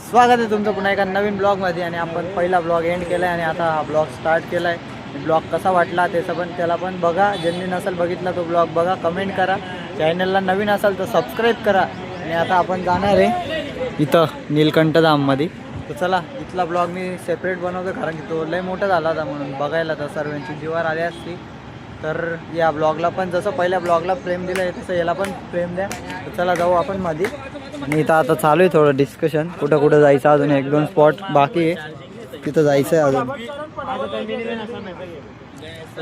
स्वागत आहे तुमचं पुन्हा एका नवीन ब्लॉगमध्ये आणि आपण पहिला ब्लॉग एंड केला आहे आणि आता हा ब्लॉग स्टार्ट केलाय. ब्लॉग कसा वाटला त्याचं पण त्याला पण बघा. ज्यांनी नसेल बघितला तो ब्लॉग बघा कमेंट करा. चॅनलला नवीन असाल तर सबस्क्राईब करा. आणि आता आपण जाणार आहे इथं नीलकंठ धाममध्ये तर चला इथला ब्लॉग मी सेपरेट बनवतो कारण की तो लय मोठा झाला होता म्हणून बघायला तर सर्वांची जीवार आली असती. तर या ब्लॉगला पण जसं पहिल्या ब्लॉगला प्रेम दिलं आहे तसं याला पण प्रेम द्या. तर चला जाऊ आपण मध्ये आणि इथं आता चालू आहे थोडं डिस्कशन कुठं कुठं जायचं अजून एक दोन स्पॉट बाकी आहे. तिथं जायचं आहे अजून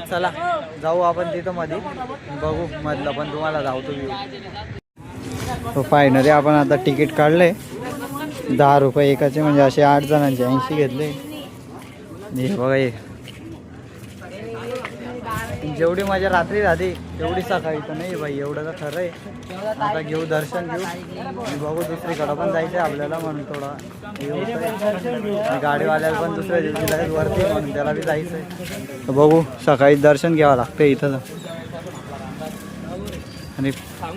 चला जाऊ आपण तिथं मध्ये बघू मधलं पण तुम्हाला धावतो व्ह्यू फायनली आपण आता तिकीट काढले दहा रुपये एकाचे म्हणजे असे आठ जणांचे ऐंशी घेतले. हे बघा जेवढी मजा रात्री राहते तेवढी सकाळी तर नाही बाई एवढं तर खरं आहे. आता घेऊ दर्शन घेऊ. आणि बघू दुसरीकडं पण जायचं आहे आपल्याला म्हणून थोडा. गाडीवाल्याला पण दुसऱ्या दिवशी लगेच वरती म्हणून त्याला बी जायचं आहे तर बघू सकाळी दर्शन घ्यावं लागतं इथं आणि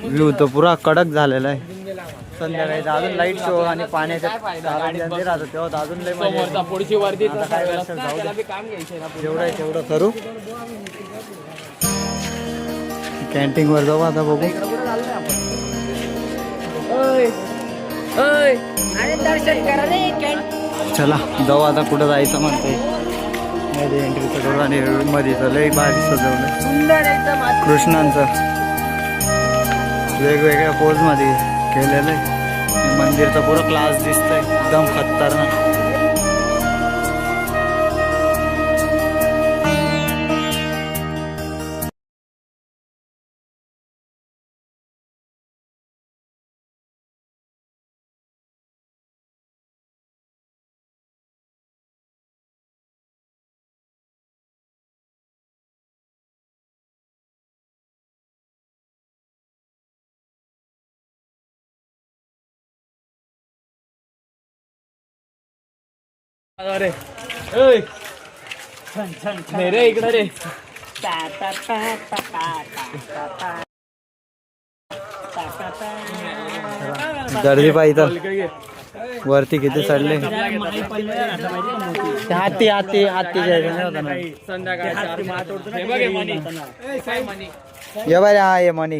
व्ह्यू तर पुरा कडक झालेला आहे. संध्याकाळी अजून लाइट शो आणि पाण्याच्या तेव्हा तर अजून लय मजा येते. पुढची वर्दी आता काय करायचं, जाऊ जेवढं आहे तेवढं करू. कॅन्टीन वर जाऊ आता बघू. चला जाऊ आता कुठं जायचं म्हणते मध्ये एंट्रीचं करू आणि मध्ये लय भारी सजवलं. कृष्णांचं. वेगवेगळ्या पोजमध्ये केलेलं आहे. मंदिरचा पुरा क्लास दिसतंय. एकदम खतरनाक. अरे ओय. नाही रे इकडं रे. गर्दी पाहिजे वरती किती चढले हाती हाती हाती संध्याकाळी. हे हे? ये बाय हा ये मनी.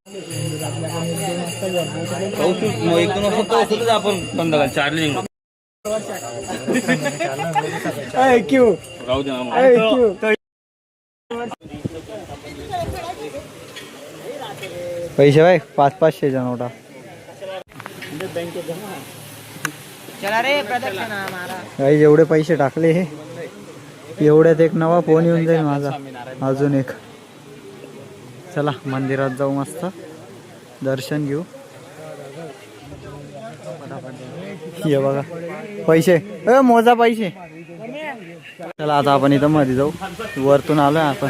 आपण संध्याकाळी चार्जिंग राहू दे ना पैसे बाय पाच पाचशेचा नोटा. काही जेवढे पैसे टाकले हे. एवढ्यात एक नवा फोन येऊन जाईल माझा. अजून एक. चला मंदिरात जाऊ मस्त. दर्शन घेऊ. हे बघा पैसे ए मोजा पैसे चला आता आपण इथं मध्ये जाऊ वरतून आलोय आपण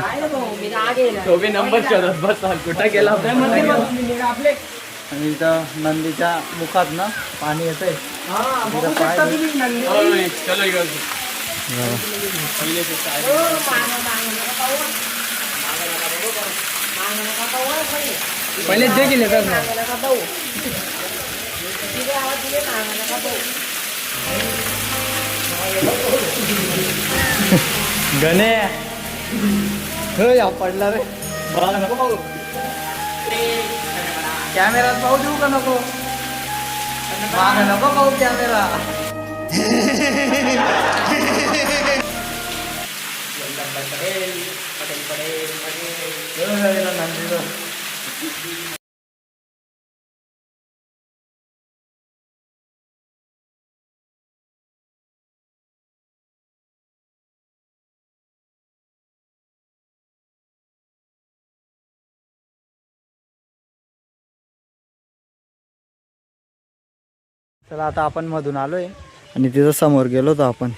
तो बी नंबर शोधत बसला कुठं गेला आणि इथं नंदीच्या मुखात ना पाणी येतंय तिथं पाय धु. ओय, चलो इकडं. बघा. पहिले ते काय- पहिले जे गेले तर ना गणे. हे या पडला रे. कॅमेरात पाहू देऊ का नको? माग नको पाहू कॅमेरा. नंदीचं चला आता आपण मधून आलोय. आणि तिथं समोर गेलो होतो आपण.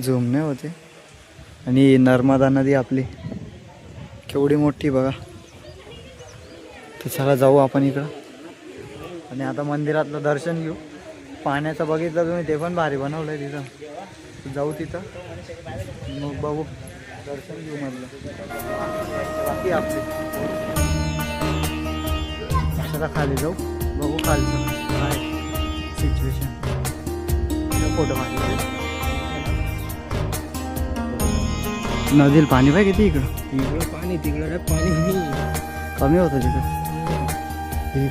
झुमणे होते. आणि नर्मदा नदी आपली. केवढी मोठी बघा. तर चला जाऊ आपण इकडं. आणि आता मंदिरातलं दर्शन घेऊ. पाण्याचं बघितलं तुम्ही ते पण भारी बनवलंय तिथं. जाऊ तिथं. मग बघू. दर्शन घेऊ म्हटलं बाकी आपली. चला खाली जाऊ? बघू खालचं काय सिच्युएशन फोटो मारले नदीला पाणी पाहिजे किती इकडं? तिकडं पाणी तिकडं पाणी. कमी होतं तिकडं. हे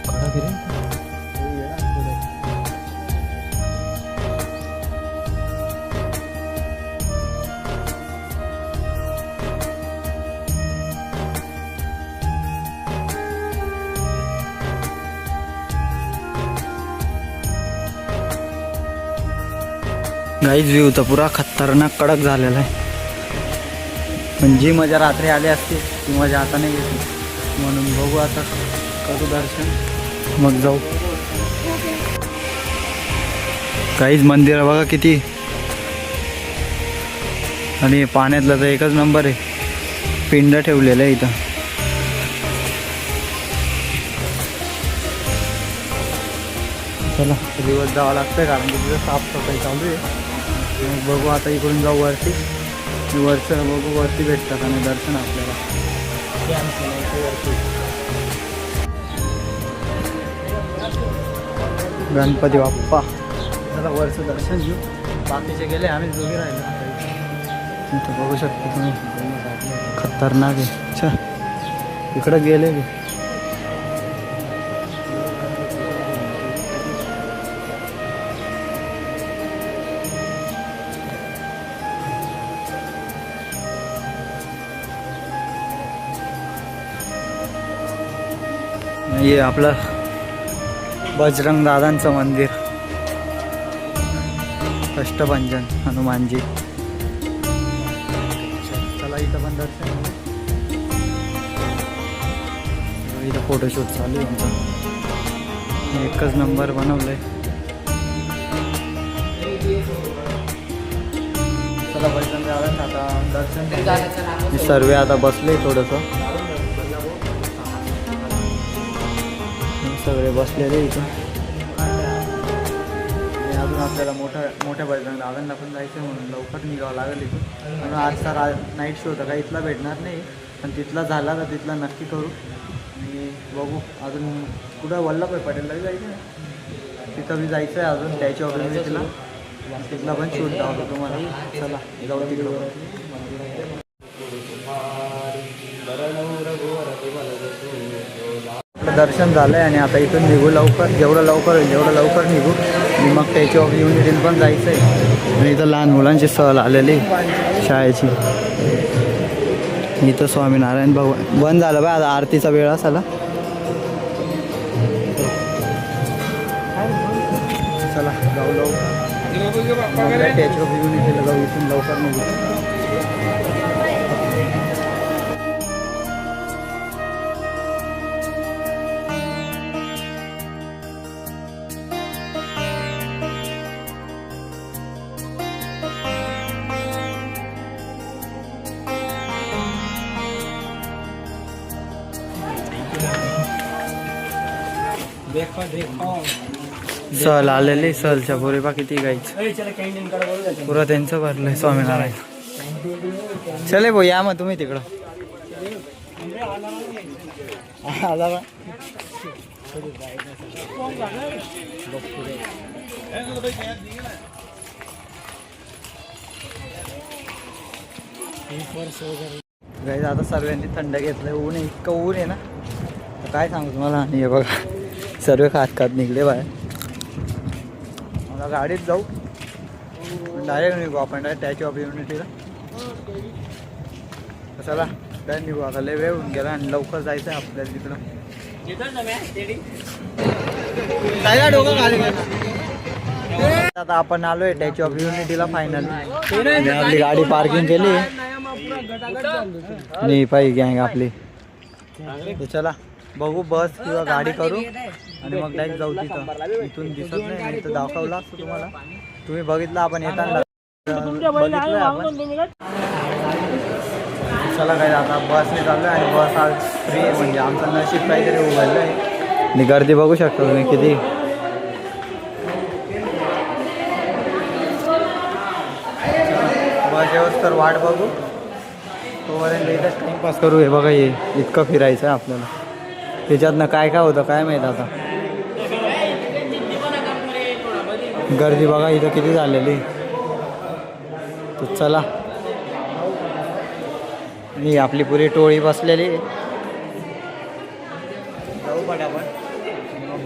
गाईज व्ह्यू तर पुरा खतरनाक कडक झालेला आहे. पण जी मजा रात्री आली असते ती मजा आता नाही येते. म्हणून बघू आता करू दर्शन. मग जाऊ. काहीच मंदिर बघा किती. आणि पाण्यातलं तर एकच नंबर आहे. पिंड ठेवलेलं आहे इथं. चला दिवस जावं लागतं कारण की तिथं साफसफाई चालू आहे. मग बघू आता इकडून जाऊ वरती. वरचं बघू वरती भेटतात आणि दर्शन आपल्याला. गणपती बाप्पा. चला वरचं दर्शन घेऊ. बाकीचे गेले आम्ही दोघे राहिलो. बघू शकतो तुम्ही. खतरनाक आहे. इकडं गेले हे आपलं बजरंग दादांचं मंदिर. अष्टभंजन हनुमानजी. चला इथं पण दर्शन इथं फोटोशूट चालू आहे एकच नंबर बनवलंय. चला बजरंग दादांचं आता दर्शन सर्व आता बसले थोडंसं. सगळे बसलेले इथं. आणि अजून आपल्याला मोठ्या मोठ्या बैठक दादांना पण जायचं आहे म्हणून लवकर निघावं लागेल इथून. म्हणून आजचा रा नाईट शो होता काही इथला भेटणार नाही पण तिथला झाला तर तिथला नक्की करू. आणि बघू अजून कुठं वल्लभाई पटेलला जायचं आहे तिथं बी जायचं आहे अजून त्याच्या वगैरे तिथला तिथला पण शूट दाखवतो तुम्हाला. चला जाऊ तिकडं. दर्शन झालं आहे आणि आता इथून निघू लवकर. जेवढं लवकर होईल जेवढं लवकर निघू. आणि मग त्याची ऑफ युनिटीन पण जायचं आहे आणि इथं लहान मुलांची सहल आलेली शाळेची. इथं स्वामीनारायण भगवान. बंद झालं बा आता आरतीचा वेळ असाला चला जाऊ लवकर. त्याची ऑफ युनिटीला जाऊ इथून लवकर निघू. सहल आलेली सहलच्या पोरी बा किती गायच पुरा त्यांचं भरलंय स्वामीनारायण. चले भाऊ या मग तुम्ही तिकडं. आला गाईज आता सर्वांनी थंड घेतलंय ऊन इतकं ऊन आहे ना. काय सांगू तुम्हाला? आणि हे बघा सर्व खात खात निघले बाहेर. आता गाडीत जाऊ. डायरेक्ट निघू आपण डायरेक्ट टॅच ऑफ युनिटीला चला काय निघू आता. लय वेळ होऊन गेला आणि लवकर जायचं आहे आपल्याला तिकडं. डोकं? आता आपण आलोय टॅच ऑफ युनिटीला फायनल आपली गाडी पार्किंग केली. नाही पाहिजे गँग आपली. चला बघू बस किंवा गाडी करू. आणि मग डायरेक्ट जाऊ तिथं. इथून दिसत नाही तर दाखवला असतो तुम्हाला. तुम्ही बघितलं आपण येताना बघितलंय आपण. चला काय आता बसने चाललोय आणि बस आज फ्री आहे म्हणजे आमचं नशीब काहीतरी उघडलं आहे. आणि गर्दी बघू शकता तुम्ही किती. बस येऊस तर वाट बघू. तोपर्यंत इथंच टाइमपास करू. हे बघा हे इतकं फिरायचं आहे आपल्याला. त्याच्यातनं काय काय होतं काय माहीत आता. गर्दी बघा इथं किती झालेली. तर चला. आणि आपली पुरी टोळी बसलेली.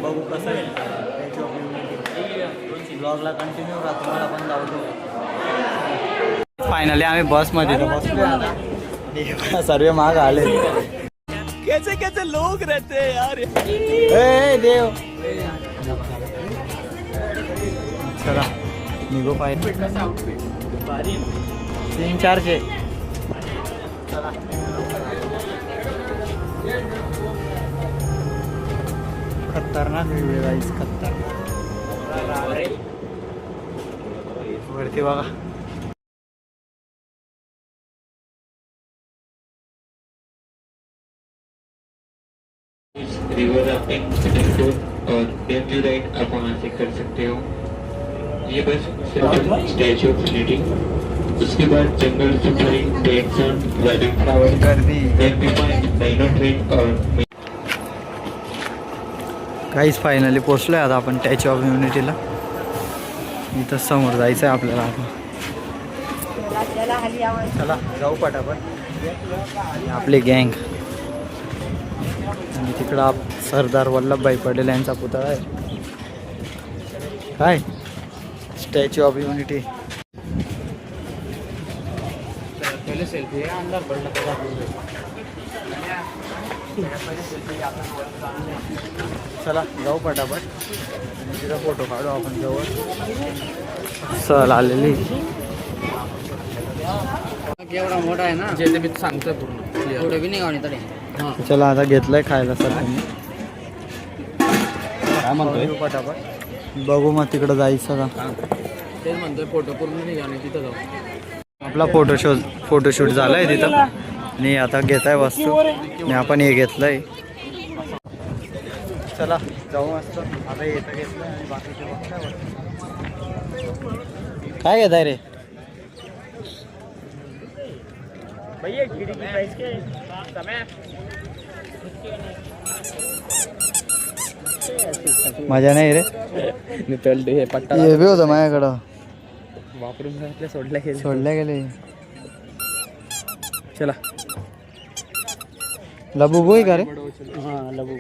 बघू कसं ब्लॉगला कंटिन्यू राहा तुम्हाला पण जाऊ फायनली आम्ही बसमध्ये बसलो सर्व माग आले. कैसे कैसे लोग रहते हैं यार? ए देव. पाहिजे तीन खतरनाक व्हिडिओ खतरनाक. वरती बघा. रिवर राफ्टिंग स्कूल और डेमली राइड आप वहाँ से कर सकते हो। ये बस सिर्फ स्टैचू ऑफ यूनिटी उसके बाद jungle safari train zone riding flower गर्दी। देन वी फाइंड ट्रेन और काहीच फायनली पोचलोय आता आपण टॅच ऑफ युनिटीला इथं समोर जायचं आहे आपल्याला आता. चला जाऊ पटापट. आपली गँग आणि तिकडं आप सरदार वल्लभभाई पटेल यांचा पुतळा आहे. काय? स्टॅच्यू ऑफ युनिटी चला जाऊ पटापट. तिथं फोटो काढू आपण जवळ. सहल आलेली. एवढा मोठा आहे ना? जे ते मी सांगतोय पूर्ण. एवढं बी नाही तरी चला आता घेतलंय खायला सर काय जाऊ पटापट. बघू मग तिकडं जायचं का. तेच म्हणतोय फोटो पूर्ण नाही आणि तिथं जाऊ. आपला फोटोशूट फोटोशूट झालाय तिथं. आणि आता घेताय वस्तू. आणि आपण हे घेतलंय. चला जाऊ मस्त. आता येतं घेतलंय आणि बाकीचे. काय घेताय रे? मजा नाही रे. हे पट्टा हे बी होतं माझ्याकडं. वापरून घातले सोडल्या गेले सोडल्या गेले. चला. लबू बोय का रे? हा लबू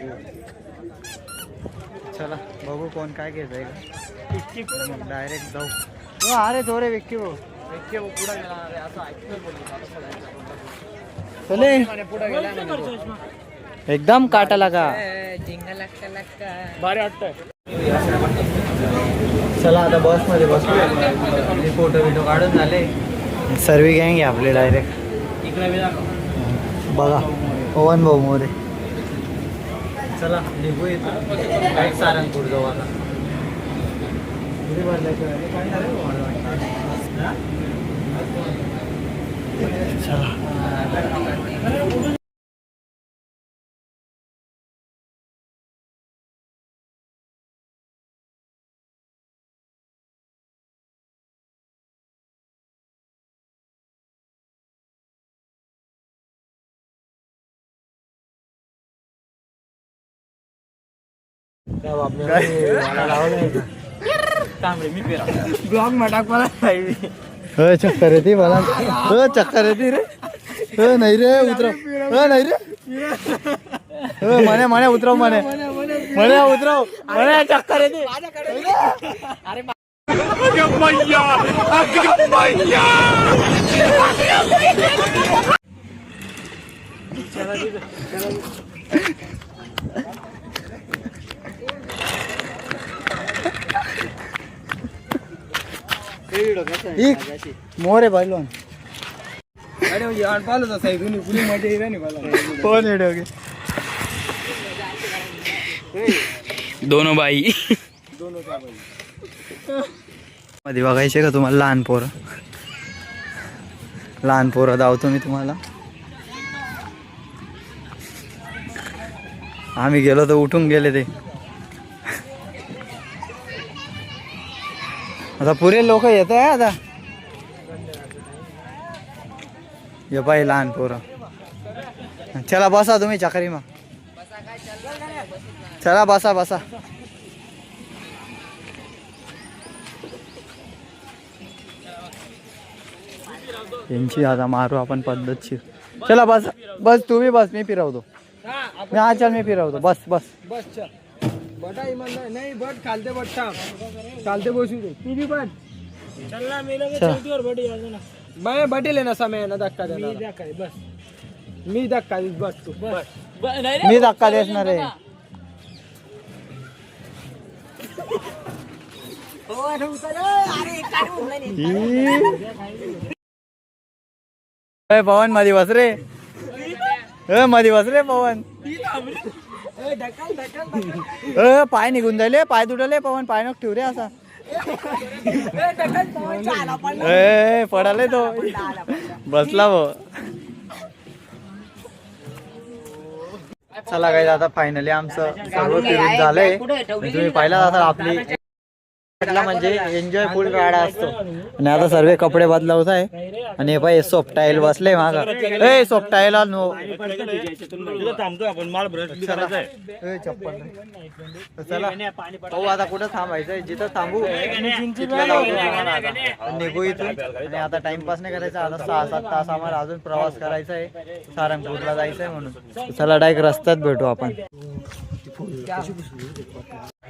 चला. बघू कोण काय घेतंय. डायरेक्ट जाऊ. हो अरे तो रे विक्की भाऊ. चले. पुढे गेला. एकदम काटा लगा। भारी चला आता बस मध्ये बसलो फ़ोटो बिटो काढून झाले. सर्व गँग आहे आपले डायरेक्ट इकडे बघा. पवन भाऊ मोरे. चला निघू येतो सारंगपूर जाऊ आता. हो? हा? चला. ब्लॉगमध्ये टाक मला हो चक्कर येते मला. हो चक्कर येते रे. हो नाही रे उतरव. हो नाही रे. हो म्हणे म्हणे उतरव म्हणे. म्हणे उतरव. म्हणे चक्कर येते. अरे यार नाही मला कोण व्हिडिओ दोनों बाई. मध्ये बघायचे का तुम्हाला लहान पोरं? लहान पोरं धावतो मी तुम्हाला. आम्ही गेलो तर उठून गेले ते. आता पुरे लोक येत आहे आता. ये बाई लहान पोरं. चला बसा तुम्ही चाकरी मग. चला बसा बसा. यांची आता मारू आपण पद्धतशीर. चला बस. बस तुम्ही बस मी फिरवतो. मी हा चल मी फिरवतो. बस बस. बस चल. बटा इमान नाही नाही बट खालते बट थांब. चालते बसू दे. तू बी बट. चलना मेला चल. मैं बटेल ना समय ना धक्का मी धक्का बस. मी धक्का देईन, बस तू बस. मी धक्का देसणार आहे. ए, पवनमध्ये बस रे. ए मध्ये बस रे पवन ए पाय निघून जायले पाय तुटले पवन पाय नको ठेव रे असा. ए पडाले तो बसला भो. चला काही आता फायनली आमचं सर्व फिरून झालंय. तुम्ही पाहिला असाल आपली म्हणजे एन्जॉय फुल राडा असतो. आणि आता सर्व कपडे बदलवत आहे. आणि हे पाय सोपटाईल बसले मागा. ए सोपटाईल नो थांबतो आपण माल ब्रश ए, चप्पल नाही. तर चला. पाहू आता कुठं थांबायचंय जिथं थांबू निघू इथून. आणि आता टाइमपास नाही करायचा आता सहा सात तास आम्हाला अजून प्रवास करायचा आहे. सारंगपूरला जायचंय म्हणून. चला डायरेक्ट रस्त्यात भेटू आपण.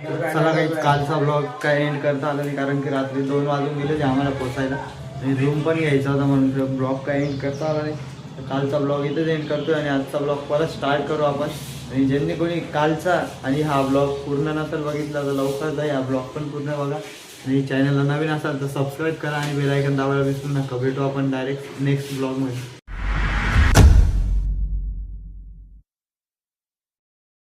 चला काही कालचा ब्लॉग काय एंड करता आला नाही कारण की रात्री दोन वाजून गेले जे आम्हाला पोचायला. आणि रूम पण घ्यायचा होता म्हणून ब्लॉग काय एंड करता आला नाही. कालचा ब्लॉग इथेच एंड करतोय आणि आजचा ब्लॉग परत स्टार्ट करू आपण. आणि ज्यांनी कोणी कालचा आणि हा ब्लॉग पूर्ण नसेल बघितला तर लवकर आहे हा ब्लॉग पण पूर्ण बघा. आणि चॅनलला नवीन असाल तर सबस्क्राईब करा आणि बेलायकन दाबायला विसरू नका. भेटू आपण डायरेक्ट नेक्स्ट ब्लॉगमध्ये